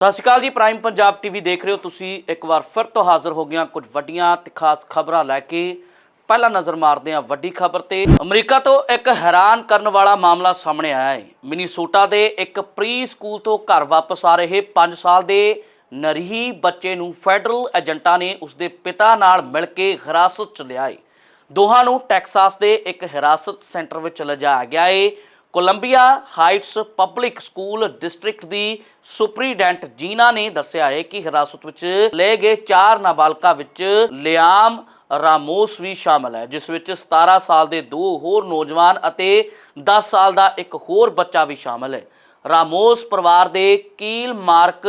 ਸਤਿ ਸ਼੍ਰੀ ਅਕਾਲ ਜੀ prime Punjab TV ਦੇਖ ਰਹੇ ਹੋ ਤੁਸੀਂ। ਇੱਕ ਵਾਰ ਫਿਰ ਤੋਂ ਹਾਜ਼ਰ ਹੋ ਗਿਆ ਕੁਝ ਵੱਡੀਆਂ ਤੇ ਖਾਸ ਖਬਰਾਂ ਲੈ ਕੇ। ਪਹਿਲਾਂ ਨਜ਼ਰ ਮਾਰਦੇ ਹਾਂ ਵੱਡੀ ਖਬਰ ਤੇ। ਅਮਰੀਕਾ ਤੋਂ ਇੱਕ ਹੈਰਾਨ ਕਰਨ ਵਾਲਾ ਮਾਮਲਾ ਸਾਹਮਣੇ ਆਇਆ ਹੈ। ਮਿਨੀਸੋਟਾ ਦੇ ਇੱਕ ਪ੍ਰੀ ਸਕੂਲ ਤੋਂ ਘਰ ਵਾਪਸ ਆ ਰਹੇ 5 ਸਾਲ ਦੇ ਨਰਹੀ ਬੱਚੇ ਨੂੰ ਫੈਡਰਲ ਏਜੰਟਾਂ ਨੇ ਉਸਦੇ ਪਿਤਾ ਨਾਲ ਮਿਲ ਕੇ ਹਿਰਾਸਤ ਚ ਲਿਆ ਹੈ ਦੋਹਾਂ ਨੂੰ ਟੈਕਸਾਸ ਦੇ ਇੱਕ ਹਿਰਾਸਤ ਸੈਂਟਰ ਵਿੱਚ ਲਿਜਾਇਆ ਗਿਆ ਹੈ Columbia Heights public school district ਦੀ ਸੁਪਰੀਡੈਂਟ ਜੀਨਾ ਨੇ ਦੱਸਿਆ ਹੈ ਕਿ ਹਿਰਾਸਤ ਵਿੱਚ ਲਏ ਗਏ ਚਾਰ ਨਾਬਾਲਗਾ ਵਿੱਚ ਲਿਆਮ ਰਾਮੋਸ ਵੀ ਸ਼ਾਮਲ ਹੈ, ਜਿਸ ਵਿੱਚ 17 ਸਾਲ ਦੇ ਦੋ ਹੋਰ ਨੌਜਵਾਨ ਅਤੇ 10 ਸਾਲ ਦਾ ਇੱਕ ਹੋਰ ਬੱਚਾ ਵੀ ਸ਼ਾਮਲ ਹੈ। ਰਾਮੋਸ ਪਰਿਵਾਰ ਦੇ ਕੀਲ ਮਾਰਕ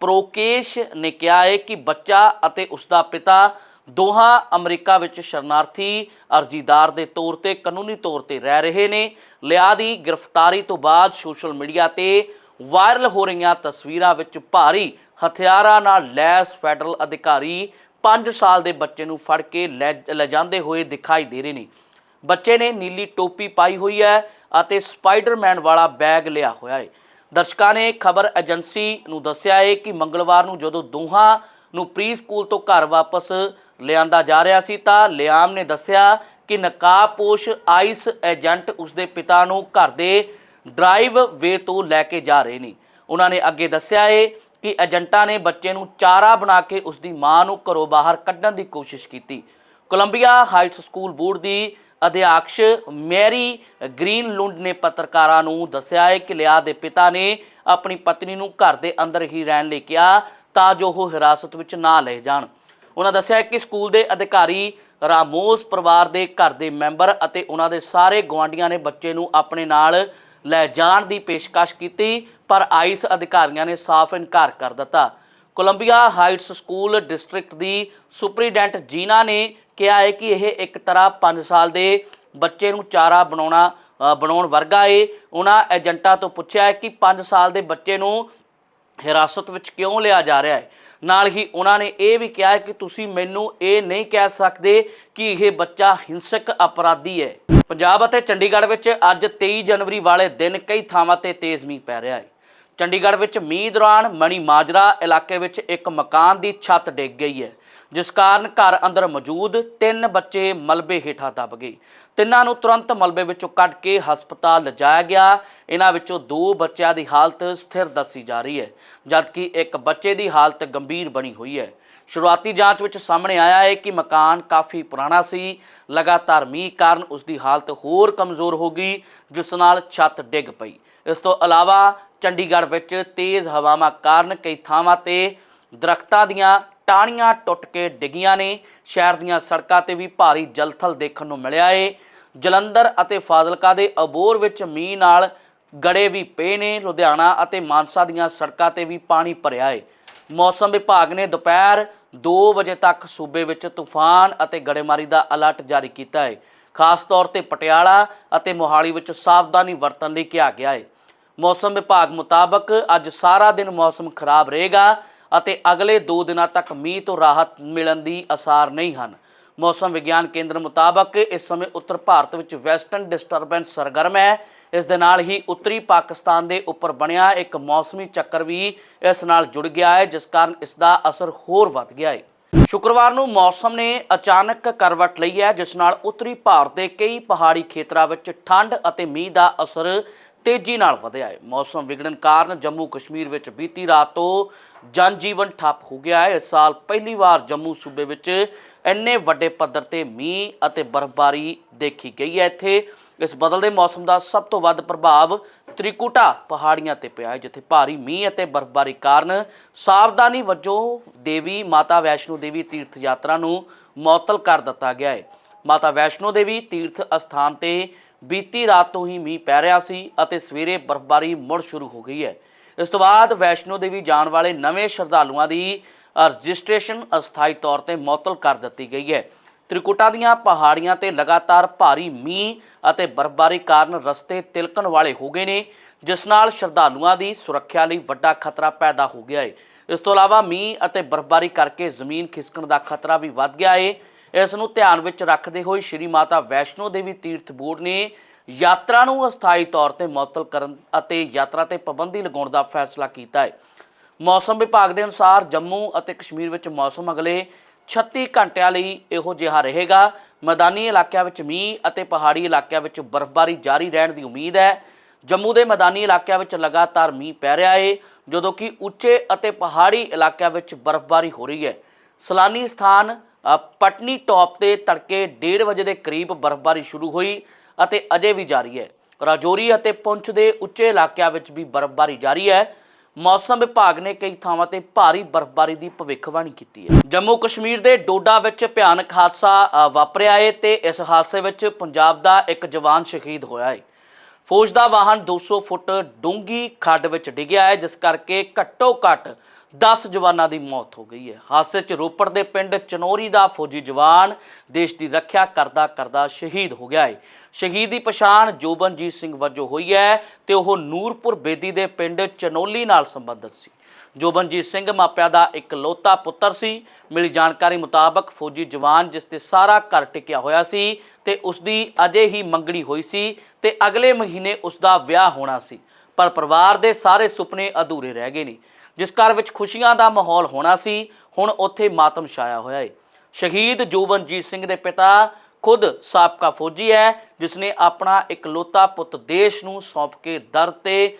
ਪ੍ਰੋਕੇਸ਼ ਨੇ ਕਿਹਾ ਹੈ ਕਿ ਬੱਚਾ ਅਤੇ ਉਸ ਦਾ ਪਿਤਾ ਦੋਹਾਂ ਅਮਰੀਕਾ ਵਿੱਚ ਸ਼ਰਨਾਰਥੀ ਅਰਜ਼ੀਦਾਰ ਦੇ ਤੌਰ ਤੇ, ਕਾਨੂੰਨੀ ਤੌਰ ਤੇ ਰਹਿ ਰਹੇ ਨੇ। ਲਿਆ ਦੀ ਗ੍ਰਿਫਤਾਰੀ ਤੋਂ ਬਾਅਦ ਸੋਸ਼ਲ ਮੀਡੀਆ ਤੇ ਵਾਇਰਲ ਹੋ ਰਹੀਆਂ ਤਸਵੀਰਾਂ ਵਿੱਚ ਭਾਰੀ ਹਥਿਆਰਾਂ ਨਾਲ ਲੈਸ ਫੈਡਰਲ ਅਧਿਕਾਰੀ 5 ਸਾਲ ਦੇ ਬੱਚੇ ਨੂੰ ਫੜ ਕੇ ਲੈ ਲੈ ਜਾਂਦੇ ਹੋਏ ਦਿਖਾਈ ਦੇ ਰਹੇ ਨੇ। ਬੱਚੇ ਨੇ ਨੀਲੀ ਟੋਪੀ ਪਾਈ ਹੋਈ ਹੈ ਅਤੇ ਸਪਾਈਡਰਮੈਨ ਵਾਲਾ ਬੈਗ ਲਿਆ ਹੋਇਆ ਹੈ। ਦਰਸ਼ਕਾਂ ਨੇ ਖਬਰ ਏਜੰਸੀ ਨੂੰ ਦੱਸਿਆ ਹੈ ਕਿ ਮੰਗਲਵਾਰ ਨੂੰ ਜਦੋਂ ਦੋਹਾਂ ਨੂੰ ਪ੍ਰੀ ਸਕੂਲ ਤੋਂ ਘਰ ਵਾਪਸ ਲਿਆਂਦਾ ਜਾ ਰਿਹਾ ਸੀ ਤਾਂ ਲਿਆਮ ਨੇ ਦੱਸਿਆ ਕਿ ਨਕਾਬਪੋਸ਼ ਆਈਸ ਏਜੰਟ ਉਸਦੇ ਪਿਤਾ ਨੂੰ ਘਰ ਦੇ ਡਰਾਈਵ ਵੇ ਤੋਂ ਲੈ ਕੇ ਜਾ ਰਹੇ ਨੇ। ਉਹਨਾਂ ਨੇ ਅੱਗੇ ਦੱਸਿਆ ਹੈ ਕਿ ਏਜੰਟਾਂ ਨੇ ਬੱਚੇ ਨੂੰ ਚਾਰਾ ਬਣਾ ਕੇ ਉਸਦੀ ਮਾਂ ਨੂੰ ਘਰੋਂ ਬਾਹਰ ਕੱਢਣ ਦੀ ਕੋਸ਼ਿਸ਼ ਕੀਤੀ। ਕੋਲੰਬੀਆ ਹਾਈਟਸ ਸਕੂਲ ਬੋਰਡ ਦੀ ਅਧਿਆਕਸ਼ ਮੈਰੀ ਗ੍ਰੀਨ ਲੁੰਡ ਨੇ ਪੱਤਰਕਾਰਾਂ ਨੂੰ ਦੱਸਿਆ ਹੈ ਕਿ ਲਿਆ ਦੇ ਪਿਤਾ ਨੇ ਆਪਣੀ ਪਤਨੀ ਨੂੰ ਘਰ ਦੇ ਅੰਦਰ ਹੀ ਰਹਿਣ ਲਈ ਕਿਹਾ ਤਾਂ ਜੋ ਉਹ ਹਿਰਾਸਤ ਵਿੱਚ ਨਾ ਲਏ ਜਾਣ। ਉਹਨਾਂ ਦੱਸਿਆ ਕਿ ਸਕੂਲ ਦੇ ਅਧਿਕਾਰੀ ਰਾਮੋਸ ਪਰਿਵਾਰ ਦੇ ਘਰ ਦੇ ਮੈਂਬਰ ਅਤੇ ਉਹਨਾਂ ਦੇ ਸਾਰੇ ਗੁਆਂਢੀਆਂ ਨੇ ਬੱਚੇ ਨੂੰ ਆਪਣੇ ਨਾਲ ਲੈ ਜਾਣ ਦੀ ਪੇਸ਼ਕਸ਼ ਕੀਤੀ, ਪਰ ਆਈਸ ਅਧਿਕਾਰੀਆਂ ਨੇ ਸਾਫ਼ ਇਨਕਾਰ ਕਰ ਦਿੱਤਾ। ਕੋਲੰਬੀਆ ਹਾਈਟਸ ਸਕੂਲ ਡਿਸਟ੍ਰਿਕਟ ਦੀ ਸੁਪਰੀਡੈਂਟ ਜੀਨਾ ਨੇ ਕਿਹਾ ਹੈ ਕਿ ਇਹ ਇੱਕ ਤਰ੍ਹਾਂ 5 ਸਾਲ ਦੇ ਬੱਚੇ ਨੂੰ ਚਾਰਾ ਬਣਾਉਣਾ ਬਣਾਉਣ ਵਰਗਾ ਏ। ਉਹਨਾਂ ਏਜੰਟਾਂ ਤੋਂ ਪੁੱਛਿਆ ਹੈ ਕਿ 5 ਸਾਲ ਦੇ ਬੱਚੇ ਨੂੰ ਹਿਰਾਸਤ ਵਿੱਚ ਕਿਉਂ ਲਿਆ ਜਾ ਰਿਹਾ ਹੈ? ਨਾਲ ਹੀ ਉਹਨਾਂ ਨੇ ਇਹ ਵੀ ਕਿਹਾ ਕਿ ਤੁਸੀਂ ਮੈਨੂੰ ਇਹ ਨਹੀਂ ਕਹਿ ਸਕਦੇ ਕਿ ਇਹ ਬੱਚਾ ਹਿੰਸਕ ਅਪਰਾਧੀ ਹੈ। ਪੰਜਾਬ ਅਤੇ ਚੰਡੀਗੜ੍ਹ ਵਿੱਚ ਅੱਜ 23 ਜਨਵਰੀ ਵਾਲੇ ਦਿਨ ਕਈ ਥਾਵਾਂ ਤੇ ਤੇਜ਼ ਮੀਂਹ ਪੈ ਰਿਹਾ ਹੈ। ਚੰਡੀਗੜ੍ਹ ਵਿੱਚ ਮੀਂਹ ਦੌਰਾਨ ਮਣੀ ਮਾਜਰਾ ਇਲਾਕੇ ਵਿੱਚ ਇੱਕ ਮਕਾਨ ਦੀ ਛੱਤ ਡਿੱਗ ਗਈ ਹੈ। ਜਿਸ ਕਾਰਨ ਘਰ ਅੰਦਰ ਮੌਜੂਦ ਤਿੰਨ ਬੱਚੇ ਮਲਬੇ ਹੇਠਾਂ ਦਬ ਗਏ। ਤਿੰਨਾਂ ਨੂੰ ਤੁਰੰਤ ਮਲਬੇ ਵਿੱਚੋਂ ਕੱਢ ਕੇ ਹਸਪਤਾਲ ਲਿਜਾਇਆ ਗਿਆ। ਇਹਨਾਂ ਵਿੱਚੋਂ ਦੋ ਬੱਚਿਆਂ ਦੀ ਹਾਲਤ ਸਥਿਰ ਦੱਸੀ ਜਾ ਰਹੀ ਹੈ, ਜਦਕਿ ਇੱਕ ਬੱਚੇ ਦੀ ਹਾਲਤ ਗੰਭੀਰ ਬਣੀ ਹੋਈ ਹੈ। ਸ਼ੁਰੂਆਤੀ ਜਾਂਚ ਵਿੱਚ ਸਾਹਮਣੇ ਆਇਆ ਹੈ ਕਿ ਮਕਾਨ ਕਾਫੀ ਪੁਰਾਣਾ ਸੀ। ਲਗਾਤਾਰ ਮੀਂਹ ਕਾਰਨ ਉਸ ਦੀ ਹਾਲਤ ਹੋਰ ਕਮਜ਼ੋਰ ਹੋ ਗਈ, ਜਿਸ ਨਾਲ ਛੱਤ ਡਿੱਗ ਪਈ। ਇਸ ਤੋਂ ਇਲਾਵਾ ਚੰਡੀਗੜ੍ਹ ਵਿੱਚ ਤੇਜ਼ ਹਵਾਵਾਂ ਕਾਰਨ ਕਈ ਥਾਵਾਂ ਤੇ ਦਰਖਤਾਂ ਦੀਆਂ ਟਾਹਣੀਆਂ ਟੁੱਟ ਕੇ ਡਿੱਗੀਆਂ ਨੇ। ਸ਼ਹਿਰ ਦੀਆਂ ਸੜਕਾਂ ਤੇ ਵੀ ਭਾਰੀ ਜਲਥਲ ਦੇਖਣ ਨੂੰ ਮਿਲਿਆ ਏ। ਜਲੰਧਰ ਅਤੇ ਫਾਜ਼ਿਲਕਾ ਦੇ ਅਬੋਰ ਵਿੱਚ ਮੀਂਹ ਨਾਲ ਗੜੇ ਵੀ ਪਏ ਨੇ। ਲੁਧਿਆਣਾ ਅਤੇ ਮਾਨਸਾ ਦੀਆਂ ਸੜਕਾਂ ਤੇ ਵੀ ਪਾਣੀ ਭਰਿਆ ਏ। ਮੌਸਮ ਵਿਭਾਗ ਨੇ ਦੁਪਹਿਰ 2 ਵਜੇ ਤੱਕ ਸੂਬੇ ਵਿੱਚ ਤੂਫਾਨ ਅਤੇ ਗੜੇਮਾਰੀ ਦਾ ਅਲਰਟ ਜਾਰੀ ਕੀਤਾ ਹੈ ਖਾਸ ਤੌਰ ਤੇ ਪਟਿਆਲਾ ਅਤੇ ਮੋਹਾਲੀ ਵਿੱਚ ਸਾਵਧਾਨੀ ਵਰਤਣ ਲਈ ਕਿਹਾ ਗਿਆ ਹੈ ਮੌਸਮ ਵਿਭਾਗ ਮੁਤਾਬਕ ਅੱਜ ਸਾਰਾ ਦਿਨ ਮੌਸਮ ਖਰਾਬ ਰਹੇਗਾ। ਅਤੇ ਅਗਲੇ 2 ਦਿਨਾਂ ਤੱਕ ਮੀਂਹ ਤੋਂ ਰਾਹਤ ਮਿਲਣ ਦੀ ਅਸਾਰ ਨਹੀਂ ਹਨ। ਮੌਸਮ ਵਿਗਿਆਨ ਕੇਂਦਰ ਮੁਤਾਬਕ ਇਸ ਸਮੇਂ ਉੱਤਰ ਭਾਰਤ ਵਿੱਚ ਵੈਸਟਰਨ ਡਿਸਟਰਬੈਂਸ ਸਰਗਰਮ ਹੈ। ਇਸ ਦੇ ਨਾਲ ਹੀ ਉੱਤਰੀ ਪਾਕਿਸਤਾਨ ਦੇ ਉੱਪਰ ਬਣਿਆ ਇੱਕ ਮੌਸਮੀ ਚੱਕਰ ਵੀ ਇਸ ਨਾਲ ਜੁੜ ਗਿਆ ਹੈ, ਜਿਸ ਕਾਰਨ ਇਸ ਦਾ ਅਸਰ ਹੋਰ ਵੱਧ ਗਿਆ ਹੈ। ਸ਼ੁੱਕਰਵਾਰ ਨੂੰ ਮੌਸਮ ਨੇ ਅਚਾਨਕ ਕਰਵਟ ਲਈ ਹੈ, ਜਿਸ ਨਾਲ ਉੱਤਰੀ ਭਾਰਤ ਦੇ ਕਈ ਪਹਾੜੀ ਖੇਤਰਾਂ ਵਿੱਚ ਠੰਡ ਅਤੇ ਮੀਂਹ ਦਾ ਅਸਰ ਤੇਜ਼ੀ ਨਾਲ ਵਧਿਆ ਹੈ। ਮੌਸਮ ਵਿਗੜਨ ਕਾਰਨ ਜੰਮੂ ਕਸ਼ਮੀਰ ਵਿੱਚ ਬੀਤੀ ਰਾਤ ਤੋਂ ਜਨਜੀਵਨ ਠੱਪ ਹੋ ਗਿਆ ਹੈ। ਇਸ ਸਾਲ ਪਹਿਲੀ ਵਾਰ ਜੰਮੂ ਸੂਬੇ ਵਿੱਚ ਇੰਨੇ ਵੱਡੇ ਪੱਧਰ ਤੇ ਮੀਂਹ ਅਤੇ ਬਰਫ਼ਬਾਰੀ ਦੇਖੀ ਗਈ ਹੈ। ਇੱਥੇ ਇਸ ਬਦਲਦੇ ਮੌਸਮ ਦਾ ਸਭ ਤੋਂ ਵੱਧ ਪ੍ਰਭਾਵ ਤ੍ਰਿਕੁਟਾ ਪਹਾੜੀਆਂ ਤੇ ਪਿਆ ਹੈ, ਜਿੱਥੇ ਭਾਰੀ ਮੀਂਹ ਅਤੇ ਬਰਫ਼ਬਾਰੀ ਕਾਰਨ ਸਾਵਧਾਨੀ ਵਜੋਂ ਦੇਵੀ, ਮਾਤਾ ਵੈਸ਼ਨੋ ਦੇਵੀ ਤੀਰਥ ਯਾਤਰਾ ਨੂੰ ਮੁਅੱਤਲ ਕਰ ਦਿੱਤਾ ਗਿਆ ਹੈ। ਮਾਤਾ ਵੈਸ਼ਨੋ ਦੇਵੀ ਤੀਰਥ ਅਸਥਾਨ ਤੇ ਬੀਤੀ ਰਾਤ ਤੋਂ ਹੀ ਮੀਂਹ ਪੈ ਰਿਹਾ ਸੀ ਅਤੇ ਸਵੇਰੇ ਬਰਫ਼ਬਾਰੀ ਮੁੜ ਸ਼ੁਰੂ ਹੋ ਗਈ ਹੈ। ਇਸ ਤੋਂ ਬਾਅਦ ਵੈਸ਼ਨੋ ਦੇਵੀ ਜਾਣ ਵਾਲੇ ਨਵੇਂ ਸ਼ਰਧਾਲੂਆਂ ਦੀ ਅ, ਰਜਿਸਟ੍ਰੇਸ਼ਨ ਅਸਥਾਈ ਤੌਰ ਤੇ ਮੁਅੱਤਲ ਕਰ ਦਿੱਤੀ ਗਈ ਹੈ। ਤ੍ਰਿਕੁਟਾ ਦੀਆਂ ਪਹਾੜੀਆਂ ਤੇ ਲਗਾਤਾਰ ਭਾਰੀ ਮੀਂਹ ਅਤੇ ਬਰਫ਼ਬਾਰੀ ਕਾਰਨ ਰਸਤੇ ਤਿਲਕਣ ਵਾਲੇ ਹੋ ਗਏ ਨੇ ਜਿਸ ਨਾਲ ਸ਼ਰਧਾਲੂਆਂ ਦੀ ਸੁਰੱਖਿਆ ਲਈ ਵੱਡਾ ਖਤਰਾ ਪੈਦਾ ਹੋ ਗਿਆ ਹੈ। ਇਸ ਤੋਂ ਇਲਾਵਾ ਮੀਂਹ ਅਤੇ ਬਰਫ਼ਬਾਰੀ ਕਰਕੇ ਜ਼ਮੀਨ ਖਿਸਕਣ ਦਾ ਖਤਰਾ ਵੀ ਵੱਧ ਗਿਆ ਹੈ। ਇਸ ਨੂੰ ਧਿਆਨ ਵਿੱਚ ਰੱਖਦੇ ਹੋਏ ਸ਼੍ਰੀ ਮਾਤਾ ਵੈਸ਼ਨੋ ਦੇਵੀ ਤੀਰਥ ਬੋਰਡ ਨੇ ਯਾਤਰਾ ਨੂੰ ਅਸਥਾਈ ਤੌਰ ਤੇ ਮੁਅੱਤਲ ਕਰਨ ਅਤੇ ਯਾਤਰਾ ਤੇ ਪਾਬੰਦੀ ਲਗਾਉਣ ਦਾ ਫੈਸਲਾ ਕੀਤਾ ਹੈ। ਮੌਸਮ ਵਿਭਾਗ ਦੇ ਅਨੁਸਾਰ ਜੰਮੂ ਅਤੇ ਕਸ਼ਮੀਰ ਵਿੱਚ ਮੌਸਮ ਅਗਲੇ 36 ਘੰਟਿਆਂ ਲਈ ਇਹੋ ਜਿਹਾ ਰਹੇਗਾ। ਮੈਦਾਨੀ ਇਲਾਕਿਆਂ ਵਿੱਚ ਮੀਂਹ ਅਤੇ ਪਹਾੜੀ ਇਲਾਕਿਆਂ ਵਿੱਚ ਬਰਫ਼ਬਾਰੀ ਜਾਰੀ ਰਹਿਣ ਦੀ ਉਮੀਦ ਹੈ। ਜੰਮੂ ਦੇ ਮੈਦਾਨੀ ਇਲਾਕਿਆਂ ਵਿੱਚ ਲਗਾਤਾਰ ਮੀਂਹ ਪੈ ਰਿਹਾ ਹੈ, ਜਦੋਂ ਕਿ ਉੱਚੇ ਅਤੇ ਪਹਾੜੀ ਇਲਾਕਿਆਂ ਵਿੱਚ ਬਰਫ਼ਬਾਰੀ ਹੋ ਰਹੀ ਹੈ। ਸਲਾਨੀ ਸਥਾਨ ਪਟਨੀ ਟੌਪ ਤੇ ਤੜਕੇ 1:30 ਵਜੇ ਦੇ ਕਰੀਬ ਬਰਫ਼ਬਾਰੀ ਸ਼ੁਰੂ ਹੋਈ ਅਤੇ ਅਜੇ ਵੀ ਜਾਰੀ ਹੈ। ਰਾਜੌਰੀ ਅਤੇ ਪੁੰਛ ਦੇ ਉੱਚੇ ਇਲਾਕਿਆਂ ਵਿੱਚ ਵੀ ਬਰਫ਼ਬਾਰੀ ਜਾਰੀ ਹੈ। ਮੌਸਮ ਵਿਭਾਗ ਨੇ ਕਈ ਥਾਵਾਂ ਤੇ ਭਾਰੀ ਬਰਫ਼ਬਾਰੀ ਦੀ ਭਵਿੱਖਬਾਣੀ ਕੀਤੀ ਹੈ। ਜੰਮੂ ਕਸ਼ਮੀਰ ਦੇ ਡੋਡਾ ਵਿੱਚ ਭਿਆਨਕ ਹਾਦਸਾ ਵਾਪਰਿਆ ਹੈ ਤੇ ਇਸ ਹਾਦਸੇ ਵਿੱਚ ਪੰਜਾਬ ਦਾ ਇੱਕ ਜਵਾਨ ਸ਼ਹੀਦ ਹੋਇਆ ਹੈ ਫੌਜ ਦਾ ਵਾਹਨ 200 ਫੁੱਟ ਡੂੰਗੀ ਖੱਡ ਵਿੱਚ ਡਿੱਗਿਆ ਹੈ, ਜਿਸ ਕਰਕੇ ਘੱਟੋ ਘੱਟ 10 ਜਵਾਨਾਂ ਦੀ ਮੌਤ ਹੋ ਗਈ ਹੈ। ਹਾਦਸੇ 'ਚ ਰੋਪੜ ਦੇ ਪਿੰਡ ਚਨੋਰੀ ਦਾ ਫੌਜੀ ਜਵਾਨ ਦੇਸ਼ ਦੀ ਰੱਖਿਆ ਕਰਦਾ ਕਰਦਾ ਸ਼ਹੀਦ ਹੋ ਗਿਆ ਹੈ ਸ਼ਹੀਦ ਦੀ ਪਛਾਣ ਜੋਬਨਜੀਤ ਸਿੰਘ ਵਜੋਂ ਹੋਈ ਹੈ ਤੇ ਉਹ ਨੂਰਪੁਰ ਬੇਦੀ ਦੇ ਪਿੰਡ ਚਨੋਲੀ ਨਾਲ ਸੰਬੰਧਿਤ ਸੀ। ਜੋਬਨਜੀਤ ਸਿੰਘ ਮਾਪਿਆਂ ਦਾ ਇੱਕ ਲੋਤਾ ਪੁੱਤਰ ਸੀ। ਮਿਲੀ ਜਾਣਕਾਰੀ ਮੁਤਾਬਕ ਫੌਜੀ ਜਵਾਨ ਜਿਸ ਤੇ ਸਾਰਾ ਘਰ ਟਿਕਿਆ ਹੋਇਆ ਸੀ ਤੇ ਉਸ ਦੀ ਅਜੇ ਹੀ ਮੰਗਣੀ ਹੋਈ ਸੀ ਤੇ ਅਗਲੇ ਮਹੀਨੇ ਉਸ ਦਾ ਵਿਆਹ ਹੋਣਾ ਸੀ। ਪਰ ਪਰਿਵਾਰ ਦੇ ਸਾਰੇ ਸੁਪਨੇ ਅਧੂਰੇ ਰਹਿ ਗਏ ਨੇ। ਜਿਸ ਘਰ ਵਿੱਚ ਖੁਸ਼ੀਆਂ ਦਾ ਮਾਹੌਲ ਹੋਣਾ ਸੀ, ਹੁਣ ਉੱਥੇ ਮਾਤਮ ਛਾਇਆ ਹੋਇਆ ਹੈ ਸ਼ਹੀਦ ਜੋਬਨਜੀਤ ਸਿੰਘ ਦੇ ਪਿਤਾ ਖੁਦ ਸਾਬਕਾ ਫੌਜੀ ਹੈ ਜਿਸ ਨੇ ਆਪਣਾ ਇਕਲੌਤਾ ਪੁੱਤ ਦੇਸ਼ ਨੂੰ ਸੌਂਪ ਕੇ ਦਰ ਤੇ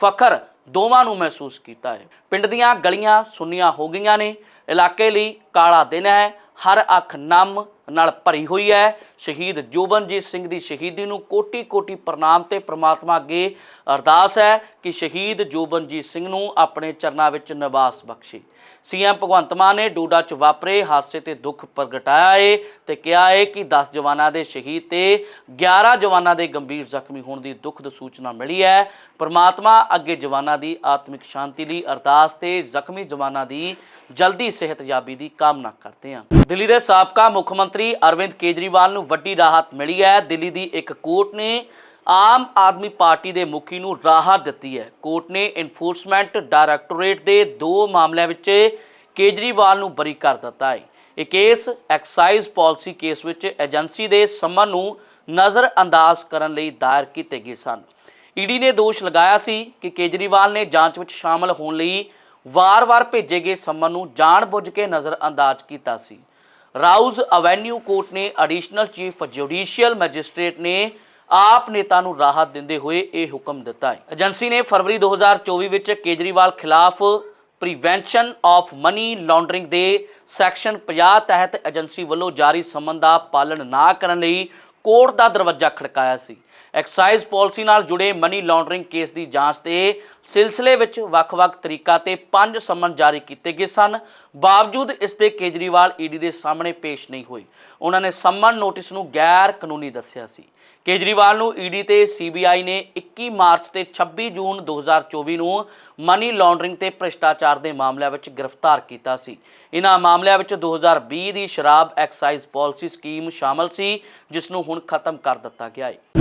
ਫਖਰ ਦੋਵਾਂ ਨੂੰ ਮਹਿਸੂਸ ਕੀਤਾ ਹੈ ਪਿੰਡ ਦੀਆਂ ਗਲੀਆਂ ਸੁੰਨੀਆਂ ਹੋ ਗਈਆਂ ਨੇ। ਇਲਾਕੇ ਲਈ ਕਾਲਾ ਦਿਨ ਹੈ ਹਰ ਅੱਖ ਨਮ ਨਾਲ ਭਰੀ ਹੋਈ ਹੈ। ਸ਼ਹੀਦ ਜੋਬਨਜੀਤ ਸਿੰਘ ਦੀ ਸ਼ਹੀਦੀ ਨੂੰ ਕੋਟੀ ਕੋਟੀ ਪ੍ਰਣਾਮ ਤੇ ਪ੍ਰਮਾਤਮਾ ਅੱਗੇ ਅਰਦਾਸ ਹੈ ਕਿ ਸ਼ਹੀਦ ਜੋਬਨਜੀਤ ਸਿੰਘ ਨੂੰ ਆਪਣੇ ਚਰਨਾਂ ਵਿੱਚ ਨਿਵਾਸ ਬਖਸ਼ੇ। ਸੀਐਮ ਭਗਵੰਤ ਮਾਨ ਨੇ ਡੋਡਾ 'ਚ ਵਾਪਰੇ, ਹਾਦਸੇ ਤੇ ਦੁੱਖ ਪ੍ਰਗਟਾਇਆ ਏ ਤੇ ਕਿਹਾ ਹੈ ਕਿ 10 ਜਵਾਨਾਂ ਦੇ ਸ਼ਹੀਦ ਤੇ 11 ਜਵਾਨਾਂ ਦੇ ਗੰਭੀਰ ਜ਼ਖਮੀ ਹੋਣ ਦੀ ਦੁਖਦ ਸੂਚਨਾ ਮਿਲੀ ਹੈ। ਪ੍ਰਮਾਤਮਾ ਅੱਗੇ ਜਵਾਨਾਂ ਦੀ ਆਤਮਿਕ ਸ਼ਾਂਤੀ ਲਈ ਅਰਦਾਸ ਤੇ ਜ਼ਖਮੀ ਜਵਾਨਾਂ ਦੀ ਜਲਦੀ ਸਿਹਤਯਾਬੀ ਦੀ ਕਾਮਨਾ ਕਰਦੇ ਹਾਂ। ਦਿੱਲੀ ਦੇ ਸਾਬਕਾ ਮੁੱਖ ਮੰਤਰੀ ਅਰਵਿੰਦ ਕੇਜਰੀਵਾਲ ਨੂੰ ਵੱਡੀ ਰਾਹਤ ਮਿਲੀ ਹੈ। ਦਿੱਲੀ ਦੀ ਇੱਕ ਕੋਰਟ ਨੇ ਆਮ ਆਦਮੀ ਪਾਰਟੀ ਦੇ ਮੁਖੀ ਨੂੰ ਰਾਹਤ ਦਿੱਤੀ ਹੈ। ਕੋਰਟ ਨੇ ਇਨਫੋਰਸਮੈਂਟ ਡਾਇਰੈਕਟੋਰੇਟ ਦੇ ਦੋ ਮਾਮਲਿਆਂ ਵਿੱਚ ਕੇਜਰੀਵਾਲ ਨੂੰ ਬਰੀ ਕਰ ਦਿੱਤਾ ਹੈ। ਇਹ ਕੇਸ ਐਕਸਾਈਜ਼ ਪਾਲਿਸੀ ਕੇਸ ਵਿੱਚ ਏਜੰਸੀ ਦੇ ਸੰਮਨ ਨੂੰ ਨਜ਼ਰ ਅੰਦਾਜ਼ ਕਰਨ ਲਈ ਦਾਇਰ ਕੀਤੇ ਗਏ ਸਨ। ਈਡੀ ਨੇ ਦੋਸ਼ ਲਗਾਇਆ ਸੀ ਕਿ ਕੇਜਰੀਵਾਲ ਨੇ ਜਾਂਚ ਵਿੱਚ ਸ਼ਾਮਲ ਹੋਣ ਲਈ ਵਾਰ-ਵਾਰ ਭੇਜੇ ਗਏ ਸੰਮਨ ਨੂੰ ਜਾਣਬੁੱਝ ਕੇ ਨਜ਼ਰ ਅੰਦਾਜ਼ ਕੀਤਾ ਸੀ। ਰਾਊਜ਼ ਐਵੇਨਿਊ ਕੋਰਟ ਨੇ ਐਡੀਸ਼ਨਲ ਚੀਫ ਜੁਡੀਸ਼ੀਅਲ ਮੈਜਿਸਟ੍ਰੇਟ ਨੇ ਆਪ ਨੇਤਾ ਨੂੰ ਰਾਹਤ ਦਿੰਦੇ ਹੋਏ ਇਹ ਹੁਕਮ ਦਿੱਤਾ ਹੈ। ਏਜੰਸੀ ਨੇ ਫਰਵਰੀ 2024 ਵਿੱਚ ਕੇਜਰੀਵਾਲ ਖਿਲਾਫ ਪ੍ਰੀਵੈਂਸ਼ਨ ਆਫ ਮਨੀ ਲਾਂਡਰਿੰਗ ਦੇ ਸੈਕਸ਼ਨ 50 ਤਹਿਤ ਏਜੰਸੀ ਵੱਲੋਂ ਜਾਰੀ ਸੰਮਨ ਦਾ ਪਾਲਣ ਨਾ ਕਰਨ ਲਈ ਕੋਰਟ ਦਾ ਦਰਵਾਜ਼ਾ ਖੜਕਾਇਆ ਸੀ। ਐਕਸਾਈਜ਼ ਪਾਲਿਸੀ ਨਾਲ ਜੁੜੇ ਮਨੀ ਲਾਂਡਰਿੰਗ ਕੇਸ ਦੀ ਜਾਂਚ ਦੇ ਸਿਲਸਿਲੇ ਵਿੱਚ ਵੱਖ-ਵੱਖ ਤਰੀਕਾ ਤੇ ਪੰਜ ਸਮਨ ਜਾਰੀ ਕੀਤੇ ਗਏ ਸਨ। ਬਾਵਜੂਦ ਇਸ ਦੇ ਕੇਜਰੀਵਾਲ ਈਡੀ ਦੇ ਸਾਹਮਣੇ ਪੇਸ਼ ਨਹੀਂ ਹੋਏ। ਉਹਨਾਂ ਨੇ ਸਮਨ ਨੋਟਿਸ ਨੂੰ ਗੈਰ ਕਾਨੂੰਨੀ ਦੱਸਿਆ ਸੀ। ਕੇਜਰੀਵਾਲ ਨੂੰ ਈਡੀ ਤੇ ਸੀਬੀਆਈ ਨੇ 21 ਮਾਰਚ ਤੇ 26 ਜੂਨ 2024 ਨੂੰ ਮਨੀ ਲਾਂਡਰਿੰਗ ਤੇ ਭ੍ਰਿਸ਼ਟਾਚਾਰ ਦੇ ਮਾਮਲਿਆਂ ਵਿੱਚ ਗ੍ਰਿਫਤਾਰ ਕੀਤਾ ਸੀ। ਇਹਨਾਂ ਮਾਮਲਿਆਂ ਵਿੱਚ 2020 ਦੀ ਸ਼ਰਾਬ ਐਕਸਾਈਜ਼ ਪਾਲਿਸੀ ਸਕੀਮ ਸ਼ਾਮਲ ਸੀ, ਜਿਸ ਨੂੰ ਹੁਣ ਖਤਮ ਕਰ ਦਿੱਤਾ ਗਿਆ ਹੈ।